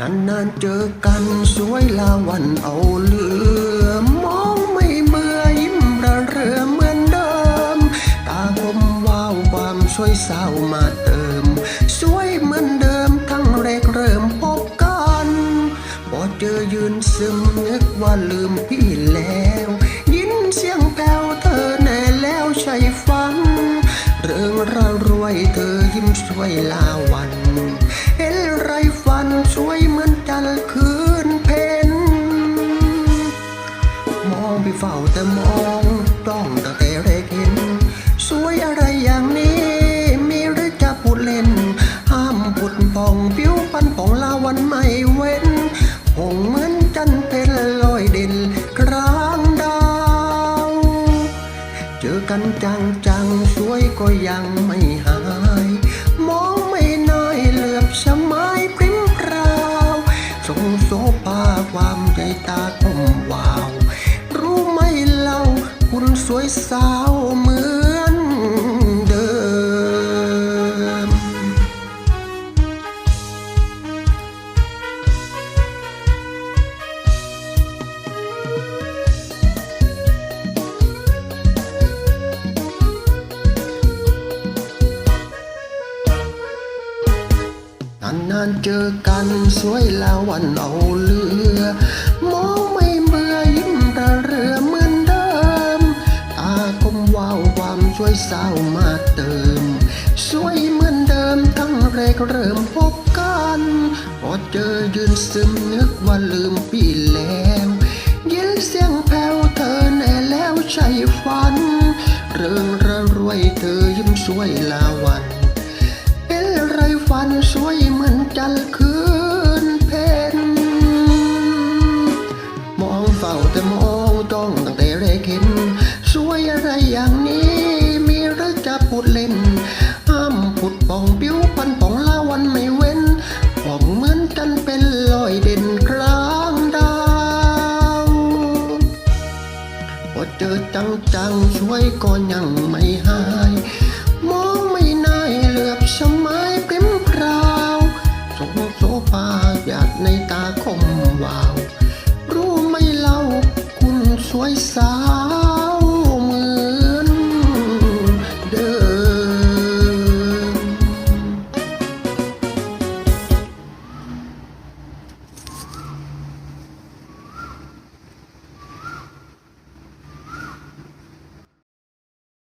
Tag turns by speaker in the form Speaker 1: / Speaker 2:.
Speaker 1: นานๆเจอกันสวยลาวันเอาเหลือมองไม่เบื่อยิ้มระเรือเหมือนเดิม ตาคมว้าวความสวยสาวมาเติม สวยเหมือนเดิมทั้งแรกเริ่มพบกันพอเจอยืนซึมนึกว่าลืมพี่แล้ว ยินเสียงแผ่วเธอแน่แล้วใช่ฟัง เรื่องระรวยเธอยิ้มสวยลาวั ไปเฝ้าแต่มองจ้องตั้งแต่แรกเห็น สวยอะไรอย่างนี้ มีหรือจะพูดเล่น ห้ามพุดพองผิวพันของลาวันไม่เว้นคงเหมือนจันเพนลอยเด่นกลางดาว เจอกันจังจังๆสวยก็ยังไม่หาย สวยสาวเหมือนเดิม นานๆเจอกันสวยแลาวันเอาเหลือ มองไม่ วยสาวมาเติม สวยเหมือนเดิมทั้งแรกเริ่มพบกันพอเจอยืนซึมนึกว่าลืมพี่แล้วยินเสียงแผ่วเธอแน่แล้วใช่ฝัน เรื่องระรวยเธอยิ้มสวยลาวัน เป็นไรฟันสวยเหมือนจันทร์ ของปิ้วพันปองละวันไม่เว้นปองเหมือนกันเป็นลอยเด่นกลางดาวพอเจอจังจังช่วยก็ยังไม่หาย มองไม่น่ายเหลือบสมัยเปริมพราวสงโซฟาหยาดในตาคมวาว รู้ไม่เล่าคุณสวยสาว